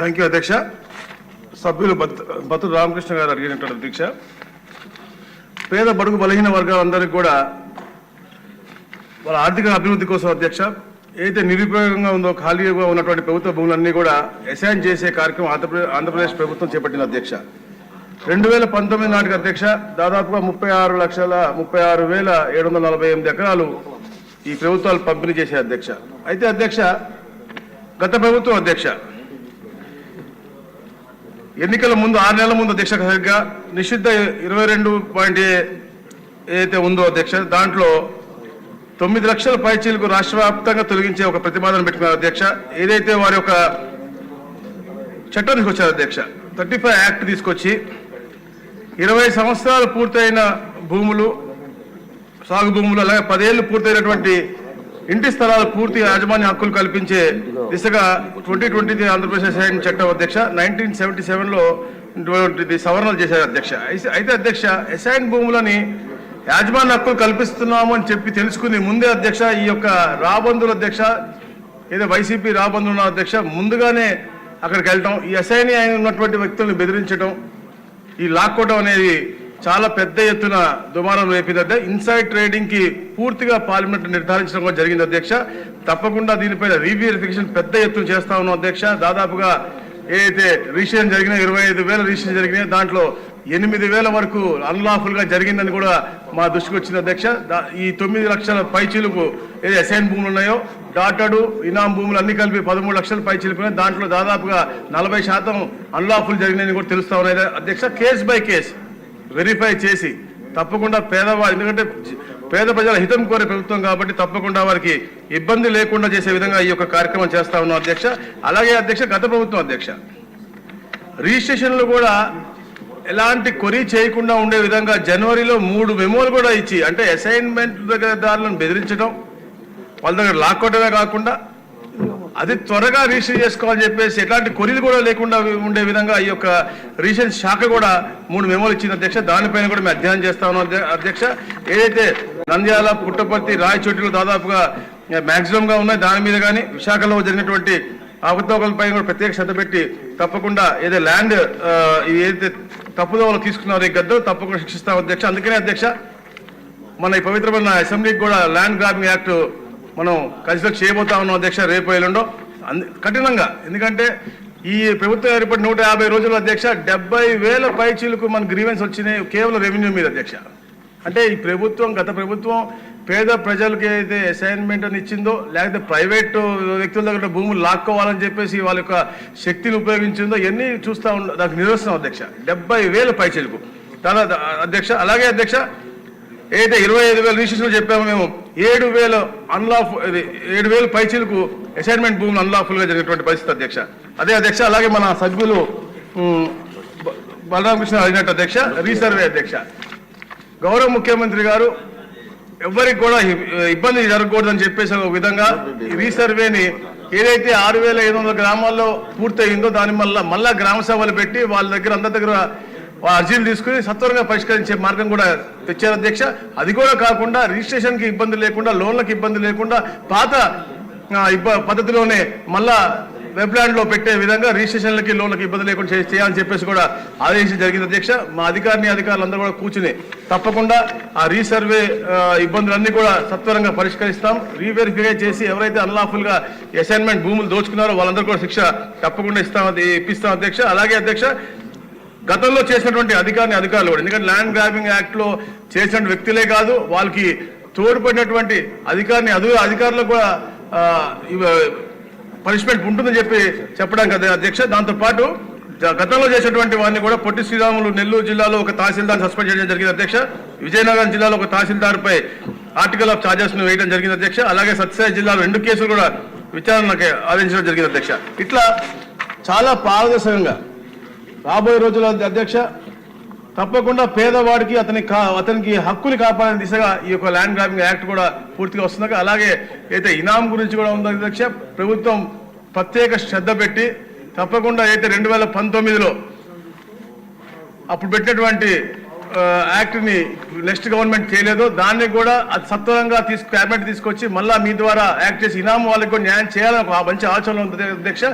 Thank you అధ్యక్ష సభ్యులు బత్- రామకృష్ణ గారు అడిగినటువంటి అధ్యక్ష పేద బడుగు బలహీన వర్గాలందరికీ కూడా వాళ్ళ ఆర్థిక అభివృద్ధి కోసం అధ్యక్ష ఏదైతే నిరుపయోగంగా ఉందో ఖాళీగా ఉన్నటువంటి ప్రభుత్వ భూములన్నీ కూడా అసైన్ చేసే కార్యక్రమం ఆంధ్రప్రదేశ్ ఆంధ్రప్రదేశ్ ప్రభుత్వం చేపట్టిన అధ్యక్ష. రెండు వేల పంతొమ్మిది నాటికి అధ్యక్ష దాదాపుగా ముప్పై ఆరు లక్షల ముప్పై ఆరు వేల ఏడు వందల నలభై ఎనిమిది ఎకరాలు ఈ ప్రభుత్వాలు పంపిణీ చేసే అధ్యక్ష. అయితే అధ్యక్ష గత ప్రభుత్వం అధ్యక్ష ఎన్నికల ముందు ఆరు నెలల ముందు అధ్యక్ష సరిగ్గా నిషిద్ధ ఇరవై రెండు పాయింట్ ఏదైతే ఉందో అధ్యక్ష దాంట్లో తొమ్మిది లక్షల పైచీలకు రాష్ట్ర వ్యాప్తంగా తొలగించే ఒక ప్రతిపాదన పెట్టుకున్నారు అధ్యక్ష. ఏదైతే వారి యొక్క చట్టం తీసుకొచ్చారు అధ్యక్ష థర్టీ ఫైవ్ యాక్ట్ తీసుకొచ్చి ఇరవై సంవత్సరాలు పూర్తయిన భూములు సాగు భూములు అలాగే పదేళ్ళు పూర్తయినటువంటి ఇంటి స్థలాలు పూర్తి యాజమాన్య హక్కులు కల్పించే దిశగా ట్వంటీ ట్వంటీ ఆంధ్రప్రదేశ్ అసైన్ చట్టం అధ్యక్ష నైన్టీన్ సెవెంటీ సెవెన్లో సవరణలు చేశారు అధ్యక్ష. అయితే- అధ్యక్ష అసైన్ భూములని యాజమాన్య హక్కులు కల్పిస్తున్నాము అని చెప్పి తెలుసుకుని ముందే అధ్యక్ష ఈ యొక్క రాబంధుల అధ్యక్ష ఏదో వైసీపీ రాబంధు ఉన్న అధ్యక్ష ముందుగానే అక్కడికి వెళ్ళటం ఈ అసైన్ ఉన్నటువంటి వ్యక్తులను బెదిరించడం ఈ లాక్కోవడం అనేది చాలా పెద్ద ఎత్తున దుమారం రేపింది అధ్యక్ష ఇన్సైడ్ ట్రేడింగ్కి పూర్తిగా పార్లమెంట్ నిర్ధారించడం కూడా జరిగింది అధ్యక్ష. తప్పకుండా దీనిపైన రీవెరిఫికేషన్ పెద్ద ఎత్తున చేస్తా ఉన్నాం అధ్యక్ష. దాదాపుగా ఏదైతే రిజిస్ట్రేషన్ జరిగినా ఇరవై ఐదు వేల రిజిస్ట్రేషన్ జరిగినాయి దాంట్లో ఎనిమిది వేల వరకు అన్లాఫుల్గా జరిగిందని కూడా మా దృష్టికి వచ్చింది అధ్యక్ష. ఈ తొమ్మిది లక్షల పైచీలకు ఏది అసైన్ భూములు ఉన్నాయో డాటడు ఇనాం భూములు అన్ని కలిపి పదమూడు లక్షల పై దాంట్లో దాదాపుగా నలభై శాతం అన్లాఫుల్ జరిగినాయని కూడా తెలుస్తా ఉన్నాయి అధ్యక్ష. కేస్ బై కేస్ వెరిఫై చేసి తప్పకుండా పేదవారు ఎందుకంటే పేద ప్రజల హితం కోరే ప్రభుత్వం కాబట్టి తప్పకుండా వారికి ఇబ్బంది లేకుండా చేసే విధంగా ఈ యొక్క కార్యక్రమం చేస్తా ఉన్నాం అధ్యక్ష. అలాగే అధ్యక్ష గత ప్రభుత్వం అధ్యక్ష. రిజిస్ట్రేషన్లు కూడా ఎలాంటి కొరీ చేయకుండా ఉండే విధంగా జనవరిలో మూడు మెమోలు కూడా ఇచ్చి అంటే అసైన్మెంట్ దారులను బెదిరించడం వాళ్ళ దగ్గర లాక్కోవడమే కాకుండా అది త్వరగా రిజిస్టర్ చేసుకోవాలని చెప్పేసి ఎలాంటి కొరీలు కూడా లేకుండా ఉండే విధంగా ఈ యొక్క రీసెంట్ శాఖ కూడా మూడు మెమోలు ఇచ్చింది అధ్యక్ష. దానిపైన కూడా మేము అధ్యయనం చేస్తా ఉన్నాం అధ్యక్ష. ఏదైతే నంద్యాల పుట్టపర్తి రాయచోటిలో దాదాపుగా మాక్సిమం గా ఉన్నాయి దాని మీద కానీ విశాఖలో జరిగినటువంటి అవతోకలపై కూడా ప్రత్యేక శ్రద్ధ పెట్టి తప్పకుండా ఏదో ల్యాండ్ ఏదైతే తప్పుదోవలు తీసుకున్నారో ఈ గద్దలు తప్పకుండా శిక్షిస్తాం అధ్యక్ష. అందుకనే అధ్యక్ష మన ఈ పవిత్రమైన అసెంబ్లీకి కూడా ల్యాండ్ గ్రాబింగ్ యాక్ట్ మనం కన్సిడర్ చేయబోతా ఉన్నాం అధ్యక్ష రేపు ఎల్లుండో. కఠినంగా. ఎందుకంటే ఈ ప్రభుత్వం ఏర్పడి నూట యాభై రోజుల అధ్యక్ష డెబ్బై వేల పైచీలకు మన గ్రీవెన్స్ వచ్చినాయి కేవలం రెవెన్యూ మీద అధ్యక్ష. అంటే ఈ ప్రభుత్వం గత ప్రభుత్వం పేద ప్రజలకి అయితే అసైన్మెంట్ అని ఇచ్చిందో లేకపోతే ప్రైవేట్ వ్యక్తుల దగ్గర భూములు లాక్కోవాలని చెప్పేసి వాళ్ళ యొక్క శక్తిని ఉపయోగించిందో ఇవన్నీ చూస్తా ఉండ దానికి నిరసన అధ్యక్ష. డెబ్బై వేల పైచీలకు. తన అధ్యక్ష అలాగే అధ్యక్ష ఏదైతే ఇరవై ఐదు వేల రిజిస్ట్రేషన్ చెప్పాము మేము ఏడు వేల అన్లాఫ్ ఏడు వేల పైచీలకు అసైన్మెంట్ భూములు అన్లాఫుల్గా జరిగినటువంటి పరిస్థితి అధ్యక్ష. అదే అధ్యక్ష అలాగే మన సభ్యులు బ- బలరామకృష్ణ అడిగినట్టు అధ్యక్ష రీసర్వే అధ్యక్ష. గౌరవ ముఖ్యమంత్రి గారు ఎవరికి కూడా ఇబ్బంది జరగకూడదని చెప్పేసి ఒక విధంగా రీసర్వేని ఏదైతే ఆరు వేల ఐదు వందల గ్రామాల్లో పూర్తయిందో దాని మళ్ళా మళ్ళా గ్రామ సభలు పెట్టి వాళ్ళ దగ్గర అందరి దగ్గర అర్జీలు తీసుకుని సత్వరంగా పరిష్కరించే మార్గం కూడా తెచ్చారు అధ్యక్ష. అది కూడా కాకుండా రిజిస్ట్రేషన్కి ఇబ్బంది లేకుండా లోన్లకు ఇబ్బంది లేకుండా పాత ఇబ్బ పద్ధతిలోనే మళ్ళా వెబ్లాండ్లో పెట్టే విధంగా రిజిస్ట్రేషన్లకి లోన్లకి ఇబ్బంది లేకుండా చేయాలని చెప్పేసి కూడా ఆదేశం జరిగింది అధ్యక్ష. మా అధికారిని అధికారులు అందరూ కూడా కూర్చుని తప్పకుండా ఆ రీసర్వే ఇబ్బందులన్నీ కూడా సత్వరంగా పరిష్కరిస్తాం. రీవెరిఫై చేసి ఎవరైతే అన్లాఫుల్గా అసైన్మెంట్ భూములు దోచుకున్నారో వాళ్ళందరూ కూడా శిక్ష తప్పకుండా ఇస్తాం ఇప్పిస్తాం అధ్యక్ష. అలాగే అధ్యక్ష గతంలో చేసినటువంటి అధికారిని అధికారులు కూడా. ఎందుకంటే ల్యాండ్ గ్రాబింగ్ యాక్ట్లో చేసిన వ్యక్తులే కాదు వాళ్ళకి తోడ్పడినటువంటి అధికారిని అదు అధికారులకు కూడా పనిష్మెంట్ ఉంటుందని చెప్పి చెప్పడానికి అదే అధ్యక్ష. దాంతోపాటు గతంలో చేసినటువంటి వారిని కూడా పొట్టి శ్రీరాములు నెల్లూరు జిల్లాలో ఒక తహసీల్దార్ సస్పెండ్ చేయడం జరిగింది అధ్యక్ష. విజయనగరం జిల్లాలో ఒక తహసీల్దార్పై ఆర్టికల్ ఆఫ్ చార్జెస్ను వేయడం జరిగింది అధ్యక్ష. అలాగే సత్యసాయి జిల్లాలో రెండు కేసులు కూడా విచారణకి ఆదేశించడం జరిగింది అధ్యక్ష. ఇట్లా చాలా పారదర్శకంగా రాబోయే రోజుల అధ్యక్ష. తప్పకుండా పేదవాడికి అతని కా అతనికి హక్కుని కాపాడని దిశగా ఈ యొక్క ల్యాండ్ గ్రాబింగ్ యాక్ట్ కూడా పూర్తిగా వస్తుంది అలాగే అయితే ఇనాం గురించి కూడా ఉంది అధ్యక్ష ప్రభుత్వం ప్రత్యేక శ్రద్ధ పెట్టి తప్పకుండా అయితే రెండు వేల పంతొమ్మిదిలో అప్పుడు పెట్టినటువంటి యాక్ట్ని నెక్స్ట్ గవర్నమెంట్ చేయలేదు దాన్ని కూడా అది సత్వరంగా తీసుకు క్యాబినెట్ తీసుకొచ్చి మళ్ళీ మీ ద్వారా యాక్ట్ చేసి ఇనాం వాళ్ళకి కూడా న్యాయం చేయాలని ఒక మంచి ఆలోచన ఉంది అధ్యక్ష.